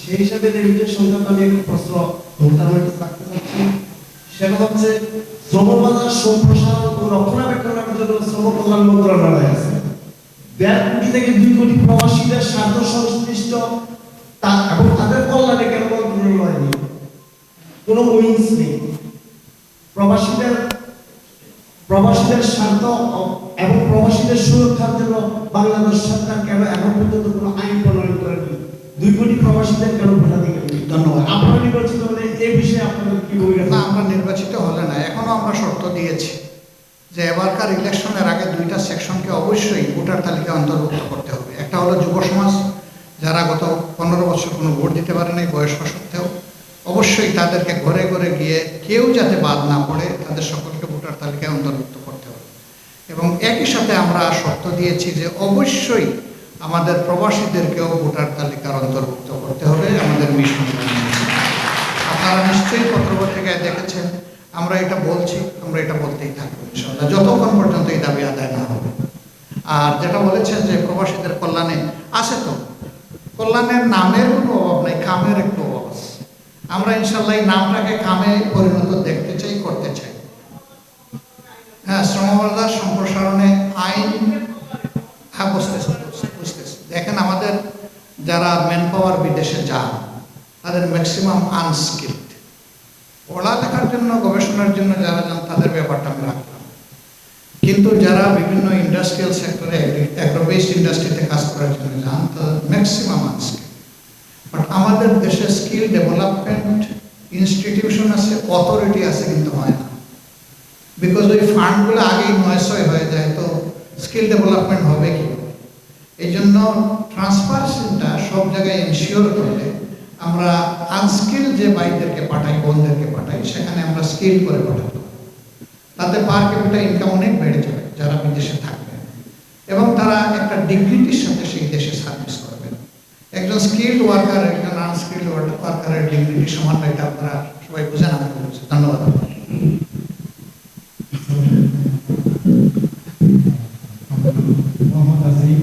সেই হিসাবে রেমিডিস সংক্রান্ত আমি একটি প্রশ্ন রাখতে চাচ্ছি সেটা হচ্ছে শ্রম বাজার সম্প্রসারণ ও রক্ষণাবেক্ষণের জন্য শ্রম কল্যাণ মন্ত্রণালয় আছে। দেড় কোটি থেকে দুই কোটি প্রবাসীদের স্বার্থ সংশ্লিষ্ট এবং তাদের কল্যাণে কেন মন্ত্রণালয় নেই? কোনো উইংস নেই। প্রবাসীদের প্রবাসীদের স্বার্থ এবং প্রবাসীদের সুরক্ষার জন্য বাংলাদেশ সরকার কেন এখন আমরা নির্বাচিত হলে না, এখনও আমরা শর্ত দিয়েছি যে এবারকার ইলেকশনের আগে দুইটা সেকশনকে অবশ্যই ভোটার তালিকায় অন্তর্ভুক্ত করতে হবে। একটা হলো যুব সমাজ, যারা গত পনেরো বছর কোনো ভোট দিতে পারে নাই বয়স্ক সত্ত্বেও, অবশ্যই তাদেরকে ঘরে ঘরে গিয়ে কেউ যাতে বাদ না পড়ে, তাদের সকলকে ভোটার তালিকায় অন্তর্ভুক্ত করতে হবে। এবং একই সাথে আমরা শর্ত দিয়েছি যে অবশ্যই আমাদের প্রবাসীদেরকেও ভোটার তালিকার অন্তর্ভুক্ত করতে হবে, আমাদের মিশন আপনারা নিশ্চয়ই পত্রপত্রিকায় দেখেছেন, আমরা এটা বলছি, আমরা এটা বলতেই থাকব ইনশাল্লাহ যতক্ষণ পর্যন্ত এই দাবি আদায় না হবে। আর যেটা বলেছেন যে প্রবাসীদের কল্যাণে আছে তো, কল্যাণের নামের কোনো অভাব নাই কামের একটু অভাব আছে। আমরা ইনশাল্লাহ এই নামটাকে কামে পরিণত দেখতে চাই, করতে চাই। হ্যাঁ শ্রমবাজার সম্প্রসারণে যারা ম্যান পাওয়ার বিদেশে যান, তাদের ম্যাক্সিমাম আনস্কিল্ড পড়ালেখার জন্য, গবেষণার জন্য যারা যান, তাদের ব্যাপারটা আমি রাখলাম। কিন্তু যারা বিভিন্ন ইন্ডাস্ট্রিয়াল সেক্টরে অ্যাগ্রোবেসড ইন্ডাস্ট্রিতে কাজ করার জন্য যান, তাদের ম্যাক্সিমাম আনস্কিল বাট আমাদের দেশে স্কিল ডেভেলপমেন্ট ইনস্টিটিউশন আছে অথরিটি আছে কিন্তু হয় না। বিকজ ওই ফান্ডগুলো আগেই নয়শয় হয়ে যায়, তো স্কিল ডেভেলপমেন্ট হবে কি? এই জন্য ট্রান্সপারেন্সিটা সব জায়গায় এনশিওর করলে আমরা আনস্কিল যে ভাইদেরকে পাঠাই, বোনদেরকে পাঠাই, সেখানে আমরা স্কিল করে পাঠাবো। তাতে পার ক্যাপিটা ইনকাম অনেক বেড়ে যাবে যারা বিদেশে থাকবে। এবং তারা একটা ডিগনিটির সাথে সেই দেশে সার্ভিস করবে। একজন স্কিল্ড ওয়ার্কার একজন আনস্কিল্ড ওয়ার্কারের ডিগনিটি সমান এটা আপনারা সবাই বুঝেন, আমি বলছি ধন্যবাদ মোহাম্মদ আজিম।